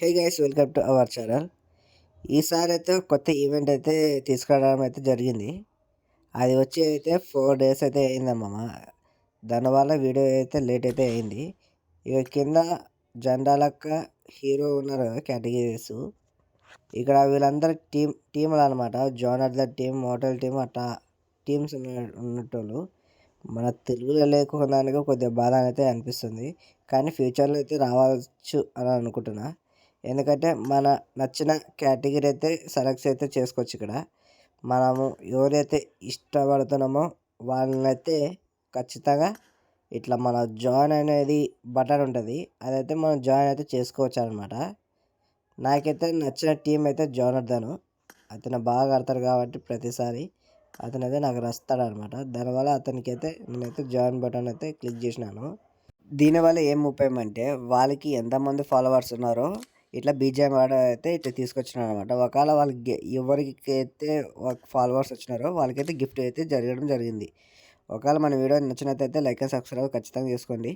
Hey guys welcome to our channel ఈసారి అయితే కొత్త ఈవెంట్ అయితే తీసుకురావడం అయితే జరిగింది. అది వచ్చి అయితే ఫోర్ డేస్ అయితే అయిందమ్మా దానివల్ల వీడియో అయితే లేట్ అయితే అయింది. ఇక కింద జెండాలక్క హీరో ఉన్నారు కదా కేటగిరీస్ ఇక్కడ వీళ్ళందరూ టీం టీంలు అనమాట జోనర్ ద టీం మోటల్ టీం అట్లా టీమ్స్ ఉన్నట్టు మన తెలుగులో లేకుండా కొద్దిగా బాధ అయితే అనిపిస్తుంది. కానీ ఫ్యూచర్లో అయితే రావచ్చు అని అనుకుంటున్నా. ఎందుకంటే మన నచ్చిన కేటగిరీ అయితే సెలెక్ట్ అయితే చేసుకోవచ్చు ఇక్కడ. మనము ఎవరైతే ఇష్టపడుతున్నామో వాళ్ళనైతే ఖచ్చితంగా ఇట్లా మన జాయిన్ అనేది బటన్ ఉంటుంది. అదైతే మనం జాయిన్ అయితే చేసుకోవచ్చు అనమాట నాకైతే నచ్చిన టీం అయితే జాయిన్ అవుతాను అతను బాగా ఆడతారు కాబట్టి ప్రతిసారి అతను అయితే నాకు రస్తాడు అనమాట దానివల్ల అతనికి అయితే నేనైతే జాయిన్ బటన్ అయితే క్లిక్ చేసినాను. దీనివల్ల ఏం ఉపయోగం అంటే వాళ్ళకి ఎంతమంది ఫాలోవర్స్ ఉన్నారో ఇట్లా బీజేఎం వాడ అయితే ఇట్లా తీసుకొచ్చినారు అనమాట ఒకవేళ వాళ్ళకి ఎవరికి అయితే ఫాలోవర్స్ వచ్చినారో వాళ్ళకైతే గిఫ్ట్ అయితే జరగడం జరిగింది. ఒకవేళ మన వీడియో నచ్చినట్టయితే లైక్ అండ్ సబ్స్క్రైబ్ ఖచ్చితంగా చేసుకోండి.